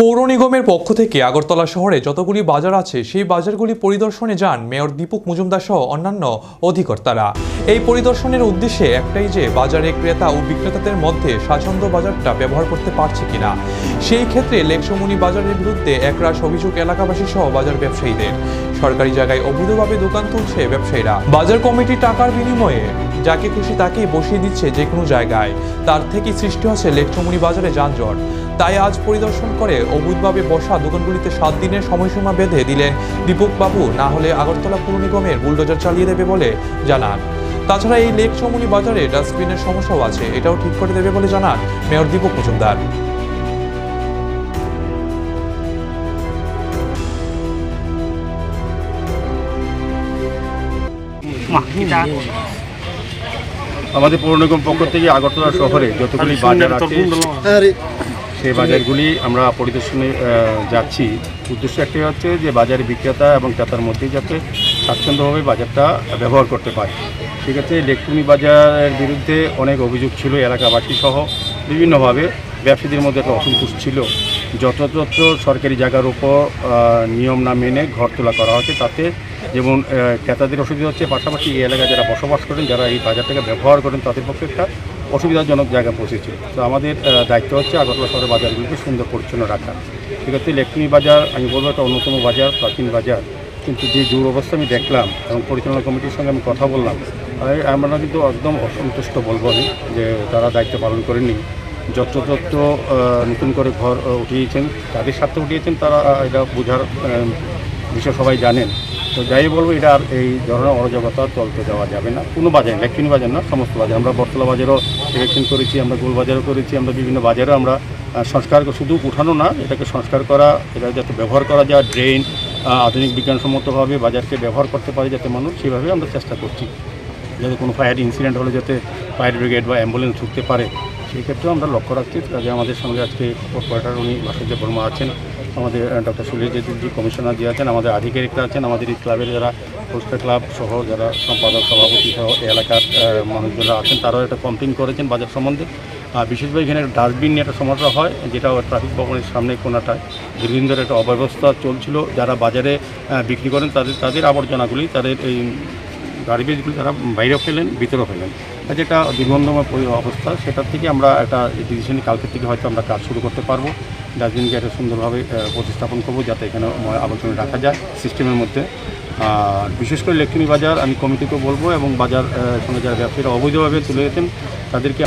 পৌর নিগমের পক্ষ থেকে আগরতলা শহরে যতগুলি বাজার আছে, সেই বাজারগুলি পরিদর্শনে যান মেয়র দীপক মজুমদার সহ অন্যান্য অধিকর্তারা। এই পরিদর্শনের উদ্দেশ্যে একটাই যে, বাজারে ক্রেতা ও বিক্রেতাদের মধ্যে স্বাচ্ছন্দ্য বাজারটা ব্যবহার করতে পারছে কিনা। সেই ক্ষেত্রে লেকসমুনি বাজারের বিরুদ্ধে একরাশ অভিযোগ এলাকাবাসী সহ বাজার ব্যবসায়ীদের। সরকারি জায়গায় অবৈধভাবে দোকান তুলছে ব্যবসায়ীরা। বাজার কমিটি টাকার বিনিময়ে যাকে খুশি তাকেই বসিয়ে দিচ্ছে যে কোনো জায়গায়। তার থেকে সৃষ্টি হচ্ছে লেকসমুনি বাজারে যানজট। তাই আজ পরিদর্শন করে অবৈধভাবে বসা দোকানগুলিতে সাত দিনের সময়সীমা বেঁধে দিলেন দীপক বাবু না হলে আগরতলা পুর নিগমের বুলডোজার চালিয়ে দেবে বলে জানান। তাছাড়া এই লেক চমুনি বাজারে ডাস্টবিনের সমস্যাও আছে এটাও ঠিক করে দেবে বলে জানান মেয়র দীপক মজুমদার। আমাদের পৌর নিগম পক্ষ থেকে আগরতলা শহরে যতগুলি বাজার আছে সেই বাজারগুলি আমরা পরিদর্শনে যাচ্ছি। উদ্দেশ্য একটাই হচ্ছে যে বাজারে বিক্রেতা এবং ক্রেতার মধ্যে যাতে স্বাচ্ছন্দ্যভাবে বাজারটা ব্যবহার করতে পারে। ঠিক আছে ইলেকট্রনিক বাজারের বিরুদ্ধে অনেক অভিযোগ ছিল এলাকাবাসী সহ বিভিন্নভাবে ব্যবসায়ীদের মধ্যে একটা অসন্তোষ ছিল। যথাযথ সরকারি জায়গার উপর নিয়ম না মেনে ঘর তোলা করা হচ্ছে তাতে যেমন ক্রেতাদের অসুবিধা হচ্ছে পাশাপাশি এই এলাকায় যারা বসবাস করেন যারা এই বাজারটাকে ব্যবহার করেন তাদের পক্ষে একটা অসুবিধাজনক জায়গায় পৌঁছেছে তো আমাদের দায়িত্ব হচ্ছে আগরতলা শহরের বাজারগুলিকে সুন্দর পরিচ্ছন্ন রাখা। সেক্ষেত্রে ইলেকট্রনিক বাজার, আমি বলব একটা অন্যতম বাজার, প্রাচীন বাজার। কিন্তু যে দুরবস্থা আমি দেখলাম এবং পরিচালনা কমিটির সঙ্গে আমি কথা বললাম আমরা কিন্তু একদম অসন্তুষ্ট বলব যে তারা দায়িত্ব পালন করেননি। যত্রতত্র নতুন করে ঘর উঠিয়েছেন তাদের স্বার্থে উঠিয়েছেন তারা এটা বোঝার বিষয় সবাই জানেন। তো যাই বলব, এটা আর এই ধরনের অরাজকতা চলতে দেওয়া যাবে না। কোনো বাজার ইলেকট্রনিক বাজার না, সমস্ত বাজার। আমরা বটতলা বাজারও ইলেকশন করেছি, আমরা গোল বাজারও করেছি, আমরা বিভিন্ন বাজারও আমরা সংস্কার শুধু উঠানো না, এটাকে সংস্কার করা, এটা যাতে ব্যবহার করা যায় ড্রেন আধুনিক বিজ্ঞানসম্মতভাবে বাজারকে ব্যবহার করতে পারে যাতে মানুষ সেভাবে আমরা চেষ্টা করছি। যাতে কোনো ফায়ার ইনসিডেন্ট হলে যাতে ফায়ার ব্রিগেড বা অ্যাম্বুলেন্স ঢুকতে পারে। সেই ক্ষেত্রেও আমরা লক্ষ্য রাখছি। কাজে আমাদের সঙ্গে আজকে কর্পোরেটর উনি ভাস্কর্য বর্মা আছেন। আমাদের ডক্টর সুলিজিৎ জি কমিশনার যে আছেন, আমাদের আধিকারিকরা আছেন, আমাদের এই ক্লাবের যারা পোস্টার ক্লাব সহ যারা সম্পাদক, সভাপতি সহ এলাকার মানুষজনরা আছেন, তারাও একটা কমপ্লেন করেছেন বাজার সম্বন্ধে। আর বিশেষভাবে এখানে ডাস্টবিন নিয়ে একটা সমস্যা হয়, যেটা ট্রাফিক ভবনের সামনে কোনাটায় দীর্ঘদিন ধরে একটা অব্যবস্থা চলছিল। যারা বাজারে বিক্রি করেন, তাদের তাদের আবর্জনাগুলি, তাদের এই গার্বেজগুলি তারা বাইরেও ফেলেন, ভিতরেও ফেলেন। যেটা দুর্গন্ধময় অবস্থা, সেটার থেকে আমরা একটা ডিসিশন কালকে থেকে হয়তো আমরা কাজ শুরু করতে পারব। ডাস্টবিনকে একটা সুন্দরভাবে প্রতিস্থাপন করব যাতে এখানে আবর্জনা রাখা যায় সিস্টেমের মধ্যে। আর বিশেষ করে ইলেকট্রনিক বাজার আমি কমিটিকে বলব এবং বাজার সঙ্গে যারা ব্যবসায়ীরা অবৈধভাবে তুলে যেতেন তাদেরকে